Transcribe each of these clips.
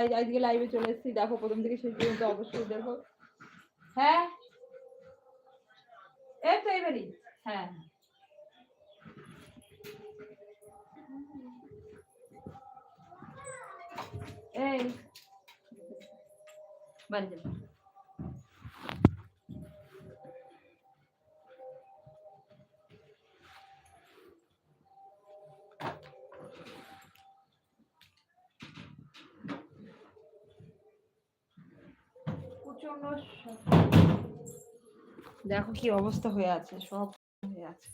আজকে লাইভে চলে এসেছি। দেখো, প্রথম থেকে শেষ পর্যন্ত অবশ্যই দেখো। হ্যাঁ? এই তো এবারই। হ্যাঁ। এই। বাড়ি প্রচণ্ড দেখো কি অবস্থা হয়ে আছে সব হয়ে আছে।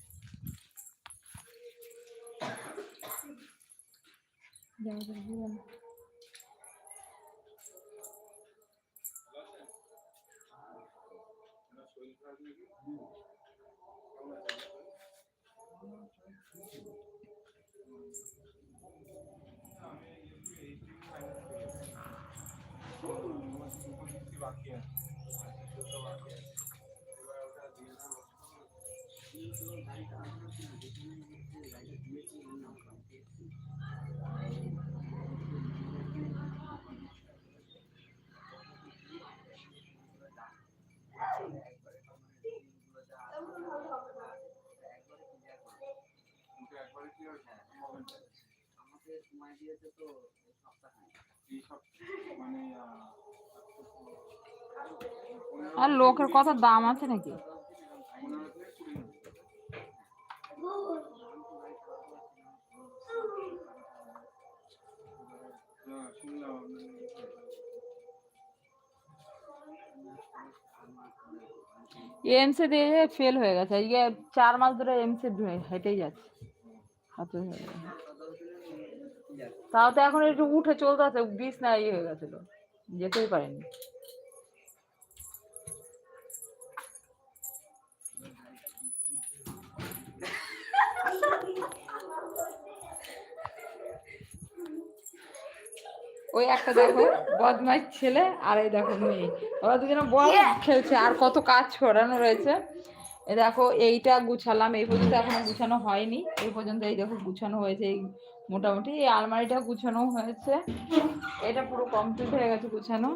যাও, যাও, যাও। আর লোকের কত দাম আছে নাকি? এমসে দিয়ে ফেল হয়ে গেছে। আজকে চার মাস ধরে এমসে হেঁটেই যাচ্ছে। তাও তো এখন একটু উঠে চলতে আছে বিষ না ইয়ে হয়ে গেছিল। যেতেই পারেনি। ওই একটা দেখো বদমাইশ ছেলে আর এই দেখো মেয়ে। ওরা দুজনে বল খেলছে আর কত কাজ ছড়ানো রয়েছে। এ দেখো এইটা গুছালাম এই পর্যন্ত এখনও গুছানো হয়নি। এই পর্যন্ত এই দেখো গুছানো হয়েছে এই মোটামুটি এই আলমারিটা গুছানো হয়েছে। এটা পুরো কমপ্লিট হয়ে গেছে গুছানো।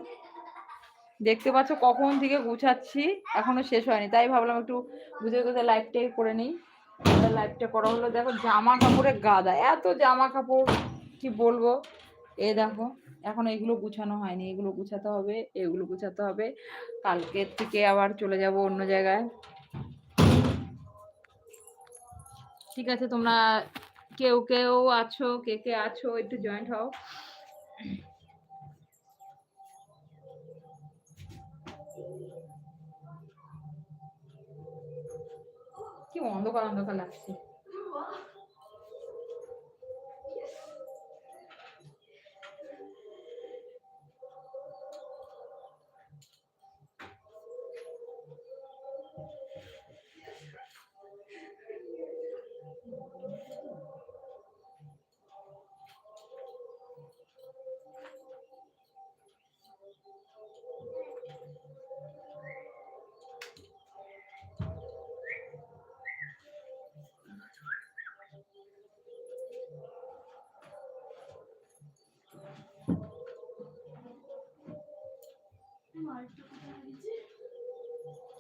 দেখতে পাচ্ছ কখন থেকে গুছাচ্ছি এখনও শেষ হয়নি। তাই ভাবলাম একটু বুঝে বুঝে লাইভটাই করে নিই। লাইভটা করা হলো দেখো জামা কাপড়ের গাদা এত জামা কাপড় কি বলব? এ দেখো এখন এগুলো গুছানো হয়নি, এগুলো গুছাতে হবে, এগুলো গুছাতে হবে। কালকের থেকে আবার চলে যাব অন্য জায়গায়। ঠিক আছে, তোমরা কেউ কেউ আছো, কে কে আছো, একটু জয়েন্ট হও। কি অন্ধকার অন্ধকার লাগছে।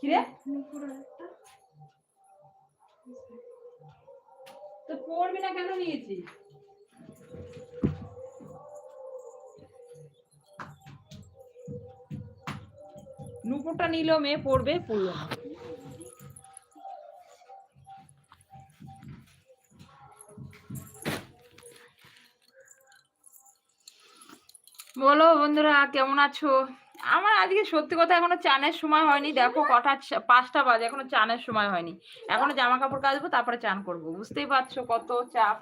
কিরে? তো পড়বি না কেন নিয়েছি? নুপুরটা নিল, মেয়ে পড়বে, পড়ল না। বলো বন্ধুরা, কেমন আছো? আমার আজকে সত্যি কথা এখনও চানের সময় হয়নি। দেখো কটা পাঁচটা বাজে, এখনও চানের সময় হয়নি। এখনও জামা কাপড় কাচবো, তারপরে চান করব। বুঝতেই পারছ কত চাপ।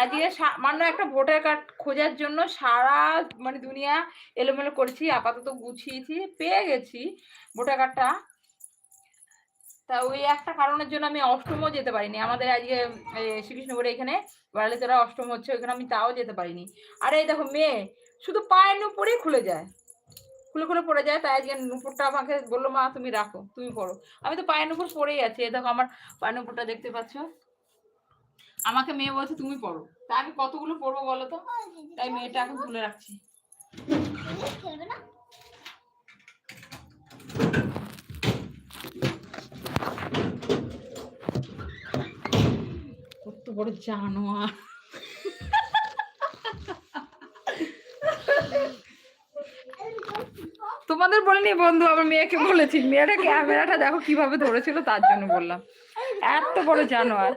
আজকে সামান্য একটা ভোটার কার্ড খোঁজার জন্য সারা মানে দুনিয়া এলোমেলো করেছি, আপাতত গুছিয়েছি, পেয়ে গেছি ভোটার কার্ডটা। তা ওই একটা কারণের জন্য আমি অষ্টমও যেতে পারিনি। আমাদের আজকে শ্রীকৃষ্ণপুরে এখানে বাড়ালিতরা অষ্টম হচ্ছে, ওইখানে আমি তাও যেতে পারিনি। আর দেখো মেয়ে, শুধু পায়ের উপরেই খুলে যায়। খুলে খুলে পড়ে যায়, তাই আজকে নুপুরটা আমাকে বলল, মা, তুমি রাখো, তুমি পড়ো। আমি তো পায়ের নুপুর পরেই আছি দেখো আমার পায়ের নুপুরটা দেখতে পাচ্ছ? আমাকে মেয়ে বলছে, তুমি পড়ো। তা আমি কতগুলো পড়ব বলো তো? তাই মেয়েটা এখন খুলে রাখছি। না কত বড় জানোয়ার। তোমাদের বলিনি বন্ধু, আমার মেয়েকে বলেছি। মেয়েটা ক্যামেরাটা দেখো কীভাবে ধরেছিল, তার জন্য বললাম। এত বড় জানোয়ার।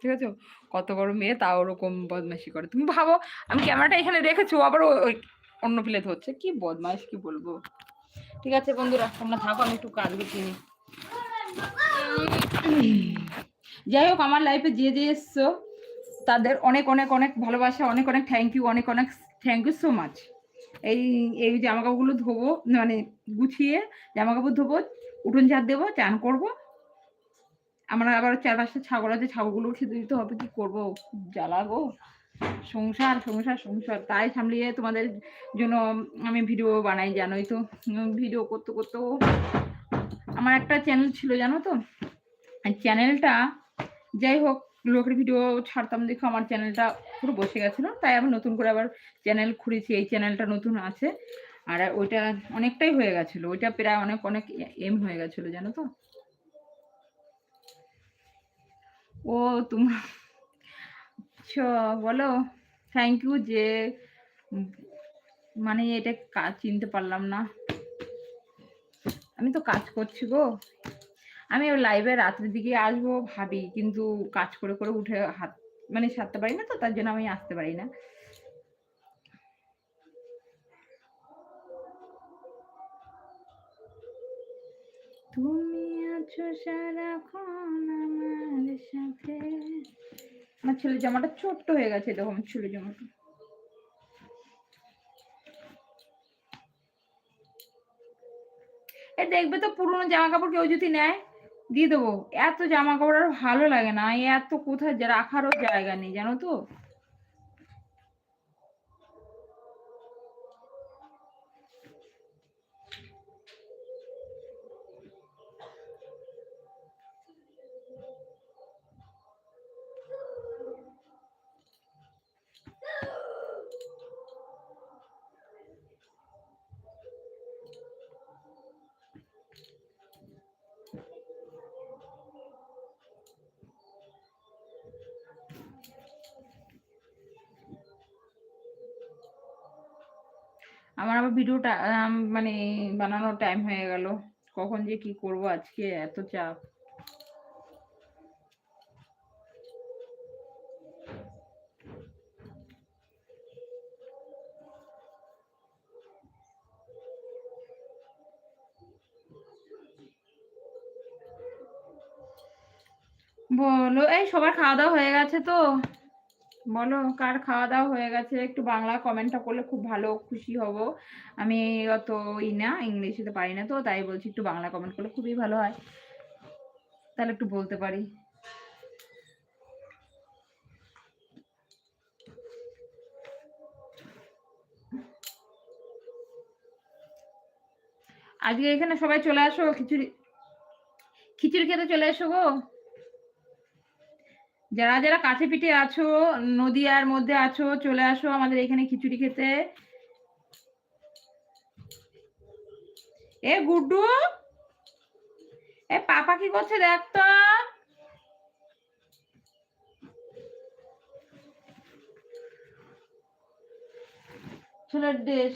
ঠিক আছে? কত বড় মেয়ে, তাও ওরকম বদমাইশি করে। তুমি ভাবো, আমি ক্যামেরাটা এখানে রেখেছি আবার অন্য প্লে ধরছে। কি বদমাইশ, কি বলব? ঠিক আছে, বন্ধুরা, তোমরা থাকো, আমি একটু কাজ গুছিয়ে যাই হোক, আমার লাইফে যে যে এসছো তাদের অনেক অনেক অনেক ভালোবাসা, অনেক অনেক থ্যাংক ইউ অনেক অনেক থ্যাংক ইউ সো মাচ এই এই জামা কাপড়গুলো ধোবো মানে গুছিয়ে জামা কাপড় ধোবো, উঠোন ঝাড় দেবো, চান করব। আমার আবার চার পাঁচটা ছাগল আছে, ছাগলগুলো খেতে দিতে হবে, কি করব? জ্বালাবো। সংসার সংসার সংসার। তাই সামলিয়ে তোমাদের জন্য আমি ভিডিও বানাই, জানোই তো। ভিডিও করতে করতেও আমার একটা চ্যানেল ছিল, জানো তো? চ্যানেলটা যাই হোক লোকের ভিডিও ছাড়তাম দেখো আমার চ্যানেলটা পুরো বসে গেছিল। তাই আমি নতুন করে আবার চ্যানেল খুলেছি, এই চ্যানেলটা নতুন আছে। আর ওইটা অনেকটাই হয়ে গেছিল। ওইটা প্রায় অনেক অনেক এম হয়ে গেছিল, জানো তো? ও তোমরা আচ্ছা বলো। থ্যাংক ইউ যে মানে এটা কাজ চিনতে পারলাম না। আমি তো কাজ করছি গো। আমি ওই লাইভে রাত্রের দিকে আসব ভাবি, কিন্তু কাজ করে করে উঠে হাত মানে সারতে পারি না তো, তার জন্য আমি আসতে পারি না। তুমি আছো সারাক্ষণ আমার সাথে। আমার ছেলে জামাটা ছোট্ট হয়ে গেছে আমার ছেলে জামাটা। এ দেখবে তো পুরোনো জামা কাপড় কেউ যদি নেয়। দিয়ে দেবো। এত জামা কাপড় আর ভালো লাগে না। এত কোথায় রাখারও জায়গা নেই, জানো তো? আমার আবার ভিডিওটা মানে বানানোর টাইম হয়ে গেল। কখন যে কি করব আজকে এত চাপ। বলো, এই সবার খাওয়া দাওয়া হয়ে গেছে তো? বলো, কার খাওয়া দাওয়া হয়ে গেছে? একটু বাংলা কমেন্টটা করলে খুব ভালো, খুশি হব। আমি অত ই না ইংলিশে তো পারি না তো, তাই বলছি একটু বাংলা কমেন্ট করলে খুবই ভালো হয়। তাহলে একটু বলতে পারি। আজকে এখানে সবাই চলে আসো, খিচুড়ি খিচুড়ি খেতে চলে এসো গো। যারা যারা কাছে পিঠে আছো, নদিয়ার মধ্যে আছো, চলে আসো আমাদের এখানে খিচুড়ি খেতে। এ গুড্ডু, এ পাপা কি করছে দেখ তো। ছেলের দেশ।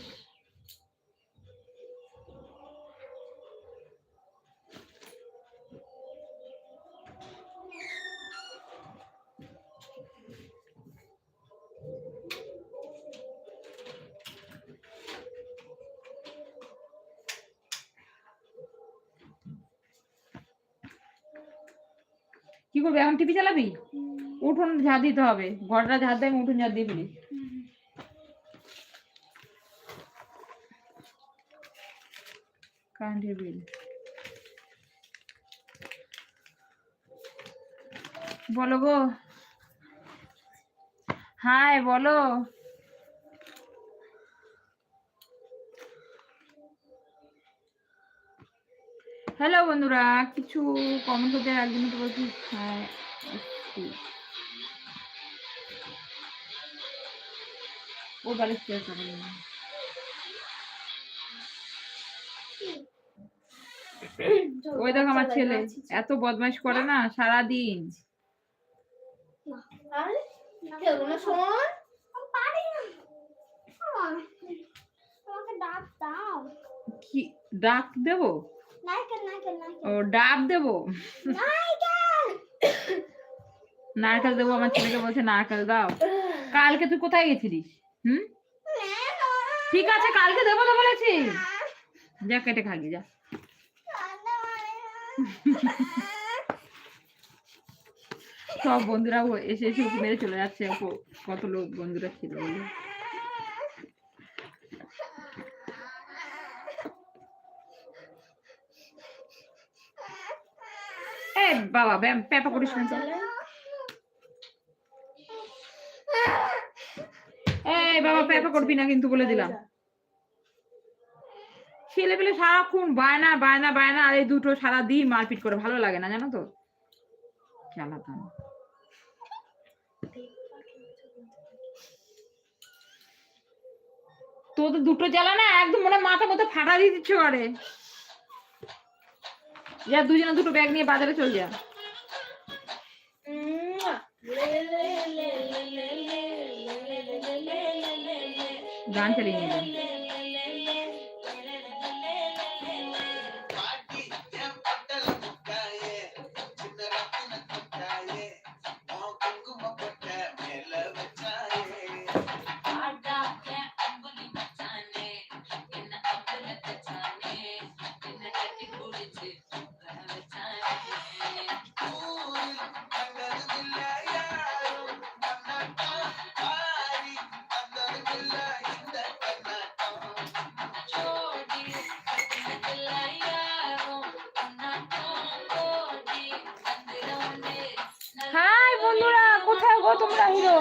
কি করবি? এখন টিভি চালাবি? উঠোন ঝাঁ দিতে হবে। ঘরটা ঝাঁ দেয় উঠোন ঝাঁ দিয়ে ফেলি। কারেন্টের বিল। বলো গো। হাই বলো। হ্যালো বন্ধুরা। কিছু কমেন্ট করতে একজন তো বলছি। হ্যাঁ। ও বাড়ি শেয়ার করে ওই দেখো আমার ছেলে এত বদমাইশ করে না সারা দিন আরে খেলব না শোন ডাক কি ডাক দেবো? ও ডাব দেবো। নারকেল দেবো আমার ছেলেকে বলছে নারকেল দাও। কালকে তুই কোথায় গেছিলিস? হুম? ঠিক আছে কালকে দেবো তো বলেছি। যা কেটে খাগি যা। সব বন্ধুরা এসে এসে মেরে চলে যাচ্ছে কত লোক বন্ধুরা ছিল বাবা, ব্যাম পেপা করিস না তো এই বাবা পেপা করবি না কিন্তু বলে দিলাম। ছেলে পেলে সারাক্ষণ বায়না বায়না বায়না, আর এই দুটো সারা দিন মারপিট করে, ভালো লাগে না, জানো তো? চালাতাম তোদের দুটো জ্বালা না, একদম মনে মাথা মতো ফাটা দিয়ে দিচ্ছে আরে যা দুজনে দুটো ব্যাগ নিয়ে বাজারে চল যা গান চালিয়ে নিয়ে গো তোমরা হিরো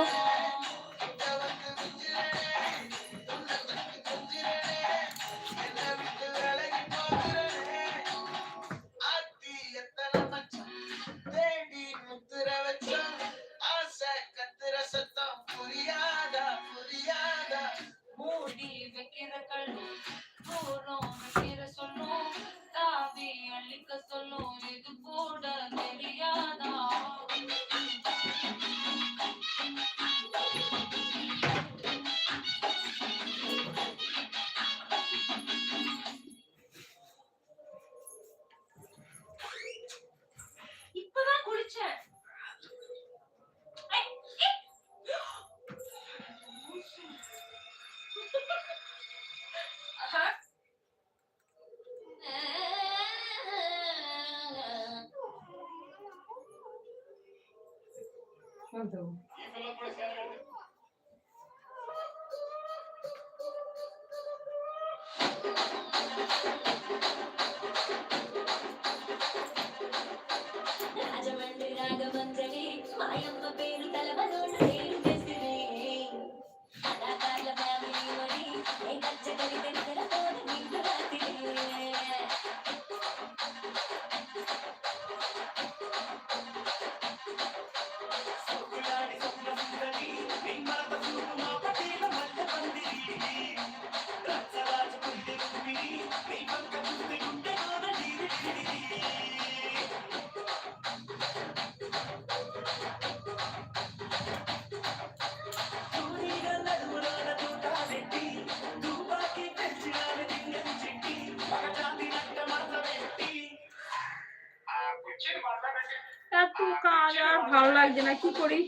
ভালো লাগছে না কি করি?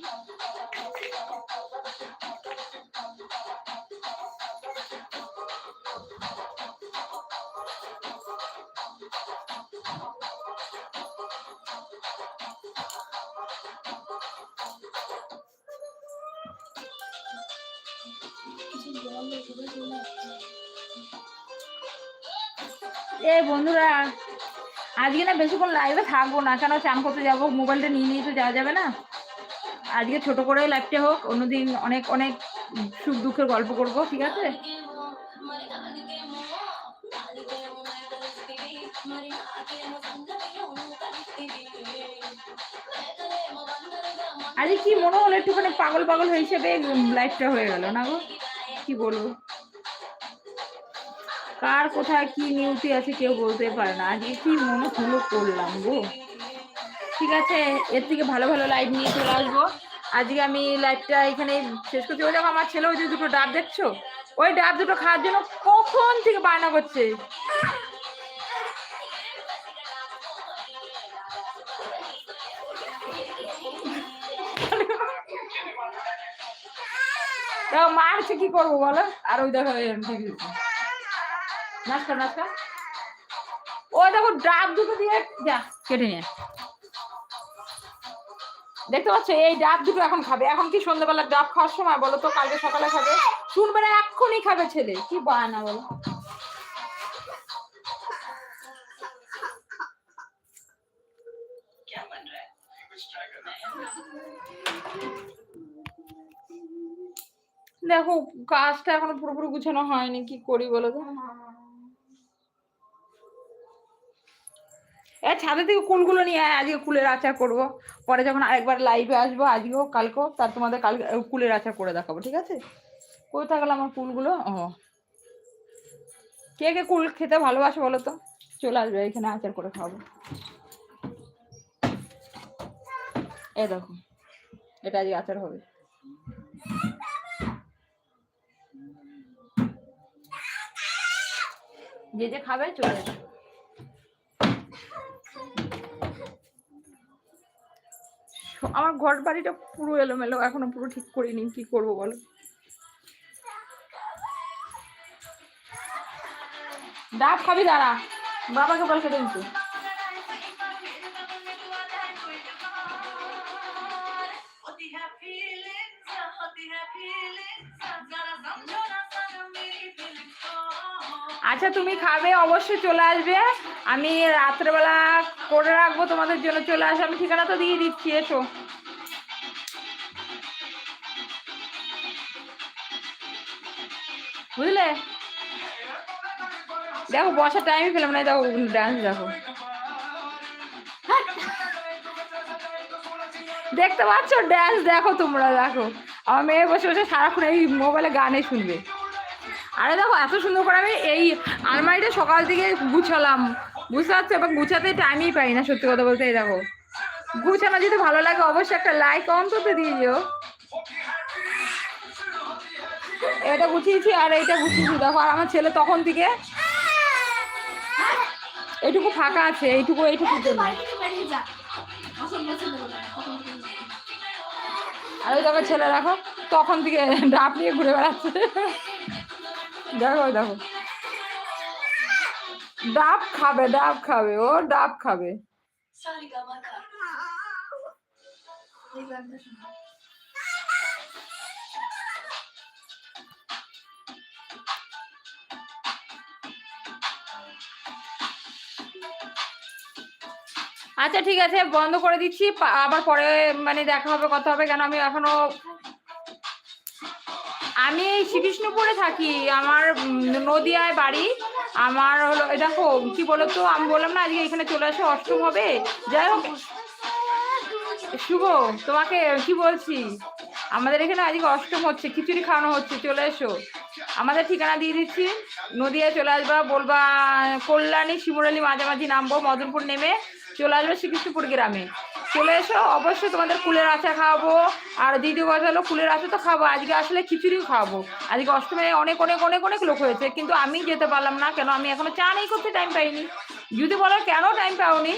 এ বন্ধুরা আজকে না বেশিক্ষণ লাইভে থাকব না, কেন চান করতে যাব, মোবাইলটা নিয়ে নিয়ে তো যাওয়া যাবে না। আজকে ছোট করে লাইভটা হোক, অন্যদিন অনেক অনেক সুখ দুঃখের গল্প করব, ঠিক আছে? আজকে কি মনে হলো একটুখানি পাগল পাগল হিসেবে লাইফটা হয়ে গেল, না গো? কি বলব? কার কোথায় কি নিউতি আছে কেউ বলতে পারে না। আজকে কি মনে হলো করলাম গো। ঠিক আছে, এর থেকে ভালো ভালো লাইভ নিয়ে চলে আসব। আজকে আমি লাইভটা এখানে শেষ করছি। ওই দেখো আমার ছেলে, ওই যে দুটো ডাব দেখছ? ওই ডাব দুটো খাওয়ার জন্য কখন থেকে বায়না করছে? মারছে কি করব বলো? আর ওই দেখো নাচ কর ও দেখো ডাব দুটো দিয়ে যা কেটে নিয়ে। দেখতে পাচ্ছ এই ডাব দুটো এখন খাবে। এখন কি সন্ধ্যাবেলা ডাব খাওয়ার সময়? বলো তো কালকে সকালে খাবে। শুনবে না এক্ষুনি খাবে ছেলে। কি বায়না বলো দেখো কাজটা এখনও পুরোপুরি গুছানো হয়নি। কি করি বলো তো? এ, ছাদে থেকে কুলগুলো নিয়ে আয়? আজকে কুলের আচার করব। পরে যখন আরেকবার লাইভে আসব, আজকেও, কালকেও, তার তোমাদের কাল কুলের আচার করে দেখাবো, ঠিক আছে? কোথায় গেল আমার কুলগুলো? ও। কে কে কুল খেতে ভালোবাসে বলো তো? চলে আসবে, এখানে আচার করে খাব এ, দেখো, এটা আজকে আচার হবে। যে যে খাবে, চলে আসবে। আমার ঘর বাড়িটা পুরো এলোমেলো, এখনও পুরো ঠিক করিনি, কি করব বলো? ডাব খাবি, দাঁড়া। বাবাকে বল খেতে কিন্তু আচ্ছা তুমি খাবে, অবশ্যই চলে আসবে। আমি রাত্রেবেলা করে রাখব, তোমাদের জন্য চলে আসবে আমি ঠিকানা তো দিয়ে দিচ্ছি, এসো। বুঝলে? দেখো, বসার টাইমই পেলাম না, দেখো ডান্স দেখো। দেখতে পাচ্ছ? ড্যান্স দেখো তোমরা, দেখো। আমার মেয়ে বসে বসে সারাক্ষণ এই মোবাইলে গানে শুনবে। আরে দেখো, এত সুন্দর করে আমি এই আলমারিটা সকাল থেকে গুছালাম। বুঝতে পারছ এবার গুছাতে টাইমই পাই না, সত্যি কথা বলতে দেখো। গুছানো যদি ভালো লাগে, অবশ্যই একটা লাইক অন্তত দিয়ে দিও। এটা গুছিয়েছি আর এইটা গুছিয়েছি, দেখো, আর আমার ছেলে তখন থেকে এইটুকু ফাঁকা আছে, এইটুকু এইটুকু জন্য। আর ওই দেখো ছেলে, দেখো, তখন থেকে ডাব নিয়ে ঘুরে বেড়াচ্ছে। দেখো দেখো। ডাব খাবে ডাব খাবে ও ডাব খাবে। আচ্ছা ঠিক আছে বন্ধ করে দিচ্ছি। আবার পরে মানে দেখা হবে কথা হবে কেন আমি এখনও আমি শ্রীকৃষ্ণপুরে থাকি আমার নদিয়ায় বাড়ি। আমার হলো দেখো, কি বলতো, আমি বললাম না, আজকে এখানে চলে আসো, অষ্টম হবে। যাই হোক, শুভ, তোমাকে কি বলছি? আমাদের এখানে আজকে অষ্টম হচ্ছে, খিচুড়ি খাওয়ানো হচ্ছে, চলে এসো। আমাদের ঠিকানা দিয়ে দিচ্ছি, নদিয়ায় চলে আসবা, বলবা, কল্যাণী শিমুরালি মাঝামাঝি নামবো, মদনপুর নেমে, চলে আসবে শ্রীকৃষ্ণপুর গ্রামে। চলে এসো, অবশ্যই তোমাদের কুলের আচার খাওয়াবো। আর দ্বিতীয় কথা হলো, কুলের আচার তো খাব, আজকে আসলে খিচুড়িও খাওয়াবো আজকে অষ্টমে অনেক অনেক অনেক অনেক লোক হয়েছে, কিন্তু আমি যেতে পারলাম না, কেন আমি এখনও চা নেই করতে টাইম পাইনি। যদি বলো কেন টাইম পাওনি,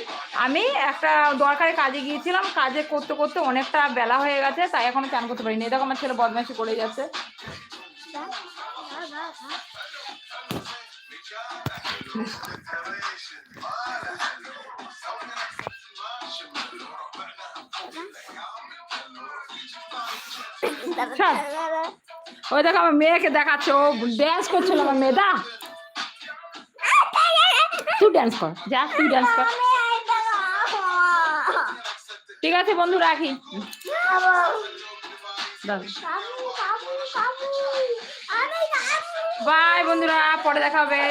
আমি একটা দরকারে কাজে গিয়েছিলাম, কাজে করতে করতে অনেকটা বেলা হয়ে গেছে, তাই এখনও চান করতে পারিনি। দেখো আমার ছেলে বদমাইশি করে যাচ্ছে। ছাড়। ওই দেখো আমার মেয়েকে দেখাচ্ছে ও ড্যান্স করছিল আমার মেয়ে দা। তুই ড্যান্স কর যা তুই ড্যান্স কর। ঠিক আছে বন্ধু রাখি। বাই বন্ধুরা পরে দেখা হবে।